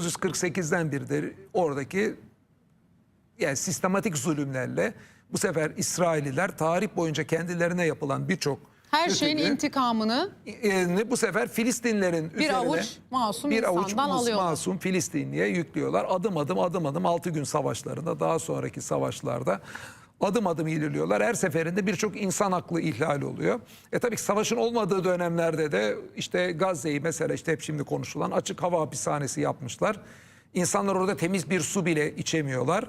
1948'den beridir oradaki yani sistematik zulümlerle bu sefer İsraililer tarih boyunca kendilerine yapılan birçok Her şeyin kötülüğü, intikamını e, bu sefer Filistinlerin bir üzerine avuç masum bir avuç mus- masum Filistinliye yüklüyorlar. Adım adım adım adım 6 gün savaşlarında daha sonraki savaşlarda adım adım ilerliyorlar. Her seferinde birçok insan haklı ihlal oluyor. E tabii ki savaşın olmadığı dönemlerde de işte Gazze'yi mesela işte hep şimdi konuşulan açık hava hapishanesi yapmışlar. İnsanlar orada temiz bir su bile içemiyorlar.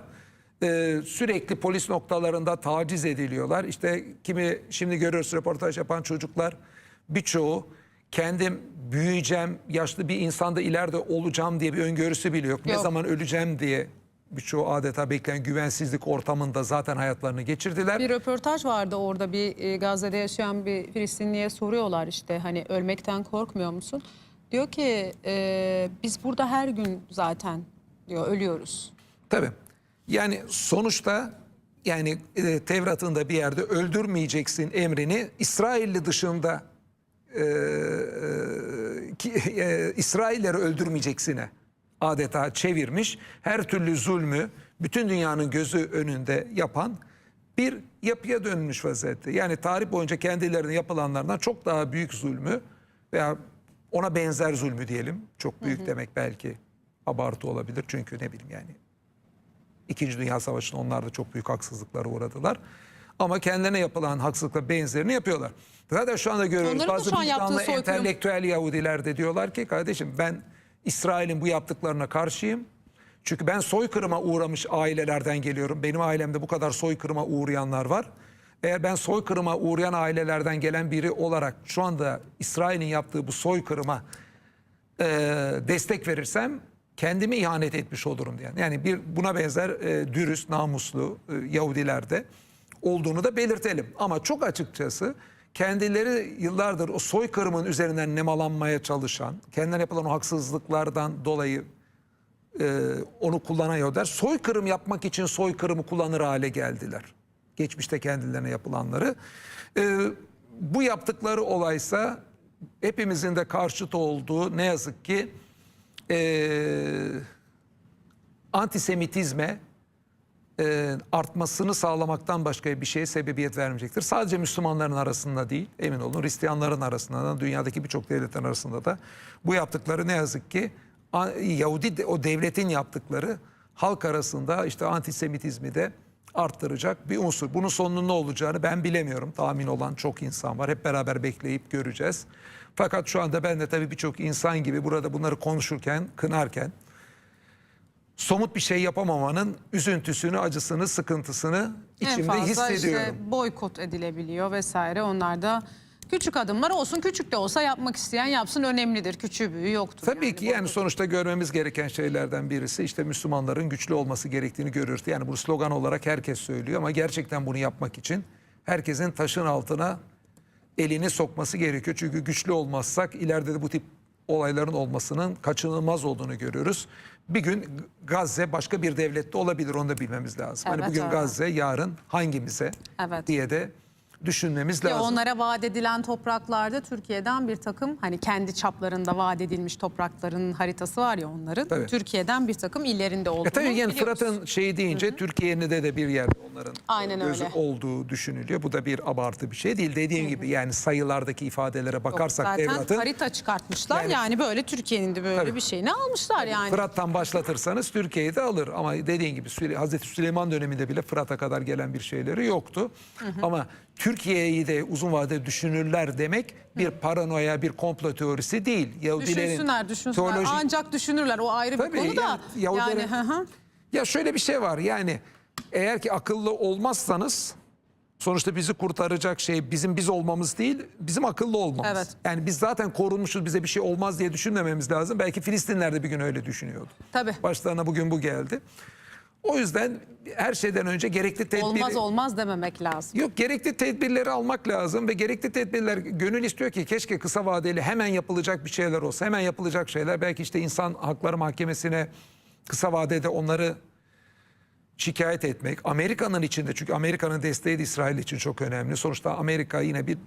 Ee, sürekli polis noktalarında taciz ediliyorlar. İşte kimi şimdi görüyoruz röportaj yapan çocuklar birçoğu kendim büyüyeceğim, yaşlı bir insanda ileride olacağım diye bir öngörüsü bile yok. Ne Yok. zaman öleceğim diye birçoğu adeta bekleyen güvensizlik ortamında zaten hayatlarını geçirdiler. Bir röportaj vardı orada bir e, Gazze'de yaşayan bir Filistinliye soruyorlar işte hani ölmekten korkmuyor musun? Diyor ki e, biz burada her gün zaten diyor ölüyoruz. Tabii. Yani sonuçta yani e, Tevrat'ın da bir yerde öldürmeyeceksin emrini İsrailli dışında e, e, ki, e, İsrailleri öldürmeyeceksine adeta çevirmiş. Her türlü zulmü bütün dünyanın gözü önünde yapan bir yapıya dönmüş vaziyette. Yani tarih boyunca kendilerine yapılanlardan çok daha büyük zulmü veya ona benzer zulmü diyelim. Çok büyük demek belki abartı olabilir. Çünkü ne bileyim yani İkinci Dünya Savaşı'nda onlar da çok büyük haksızlıklara uğradılar. Ama kendilerine yapılan haksızlıkla benzerini yapıyorlar. Zaten şu anda görüyoruz Onların bazı vicdanlı entelektüel Yahudiler de diyorlar ki kardeşim ben İsrail'in bu yaptıklarına karşıyım. Çünkü ben soykırıma uğramış ailelerden geliyorum. Benim ailemde bu kadar soykırıma uğrayanlar var. Eğer ben soykırıma uğrayan ailelerden gelen biri olarak şu anda İsrail'in yaptığı bu soykırıma e, destek verirsem kendimi ihanet etmiş olurum diyen. Yani bir buna benzer e, dürüst, namuslu e, Yahudilerde olduğunu da belirtelim. Ama çok açıkçası kendileri yıllardır o soykırımın üzerinden nemalanmaya çalışan, kendilerine yapılan o haksızlıklardan dolayı e, onu kullanan Yahudiler soykırım yapmak için soykırımı kullanır hale geldiler. Geçmişte kendilerine yapılanları. E, bu yaptıkları olaysa hepimizin de karşıt olduğu ne yazık ki e, antisemitizme e, artmasını sağlamaktan başka bir şeye sebebiyet vermeyecektir. Sadece Müslümanların arasında değil, emin olun Hristiyanların arasında da, dünyadaki birçok devletin arasında da bu yaptıkları ne yazık ki Yahudi o devletin yaptıkları halk arasında işte antisemitizmi de arttıracak bir unsur. Bunun sonunun ne olacağını ben bilemiyorum. Tahmin olan çok insan var. Hep beraber bekleyip göreceğiz. Fakat şu anda ben de tabii birçok insan gibi burada bunları konuşurken, kınarken somut bir şey yapamamanın üzüntüsünü, acısını, sıkıntısını en içimde fazla hissediyorum. işte boykot edilebiliyor vesaire onlar da küçük adımlar olsun küçük de olsa yapmak isteyen yapsın önemlidir küçüğü büyüğü yoktur. Tabii ki yani boykot. sonuçta görmemiz gereken şeylerden birisi işte Müslümanların güçlü olması gerektiğini görüyoruz. Yani bu slogan olarak herkes söylüyor ama gerçekten bunu yapmak için herkesin taşın altına elini sokması gerekiyor. Çünkü güçlü olmazsak ileride de bu tip olayların olmasının kaçınılmaz olduğunu görüyoruz. Bir gün Gazze başka bir devlette olabilir onu da bilmemiz lazım. hani Evet, bugün evet. Gazze yarın hangimize Evet. diye de düşünmemiz Ve lazım. onlara vaat edilen topraklarda Türkiye'den bir takım hani kendi çaplarında vaat edilmiş toprakların haritası var ya onların. Tabii. Türkiye'den bir takım illerinde olduğunu E tabii yani. Fırat'ın şeyi deyince Türkiye'nin de de bir yerde onların Aynen gözü öyle. olduğu düşünülüyor. Bu da bir abartı bir şey değil. Dediğim gibi yani sayılardaki ifadelere bakarsak Zaten Tevrat'ın harita çıkartmışlar Yani- yani, böyle Türkiye'nin de böyle Tabii. bir şeyini almışlar yani. Fırat'tan başlatırsanız Türkiye'yi de alır. Ama dediğin gibi Hazreti Süleyman döneminde bile Fırat'a kadar gelen bir şeyleri yoktu. Ama Türkiye'yi de uzun vadede düşünürler demek bir paranoya, bir komplo teorisi değil. Yahudilerin Düşünsünler, düşünsünler. teoloji- Ancak düşünürler. O ayrı Tabii, bir konu da. yani Yahudilerin- Yani, hı hı. Ya şöyle bir şey var yani eğer ki akıllı olmazsanız sonuçta bizi kurtaracak şey bizim biz olmamız değil bizim akıllı olmamız. Evet. Yani biz zaten korunmuşuz bize bir şey olmaz diye düşünmememiz lazım. Belki Filistinler de bir gün öyle düşünüyordu. Tabii. Başlarına bugün bu geldi. O yüzden her şeyden önce gerekli tedbiri... Olmaz olmaz dememek lazım. Yok gerekli tedbirleri almak lazım ve gerekli tedbirler gönül istiyor ki keşke kısa vadeli hemen yapılacak bir şeyler olsa. Hemen yapılacak şeyler belki işte insan hakları mahkemesine kısa vadede onları şikayet etmek. Amerika'nın içinde çünkü Amerika'nın desteği de İsrail için çok önemli. Sonuçta Amerika yine bir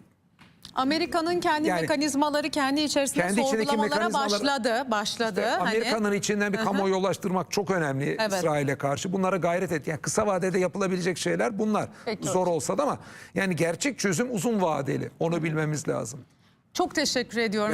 Amerika'nın kendi Yani- mekanizmaları kendi içerisinde Kendi sorgulamalara başladı. Başladı. İşte Hani- Amerika'nın içinden bir kamuoyu ulaştırmak çok önemli Evet. İsrail'e karşı. Bunlara gayret et. Yani kısa vadede yapılabilecek şeyler bunlar. Peki Zor hocam. olsa da ama yani gerçek çözüm uzun vadeli. Onu bilmemiz lazım. Çok teşekkür ediyorum.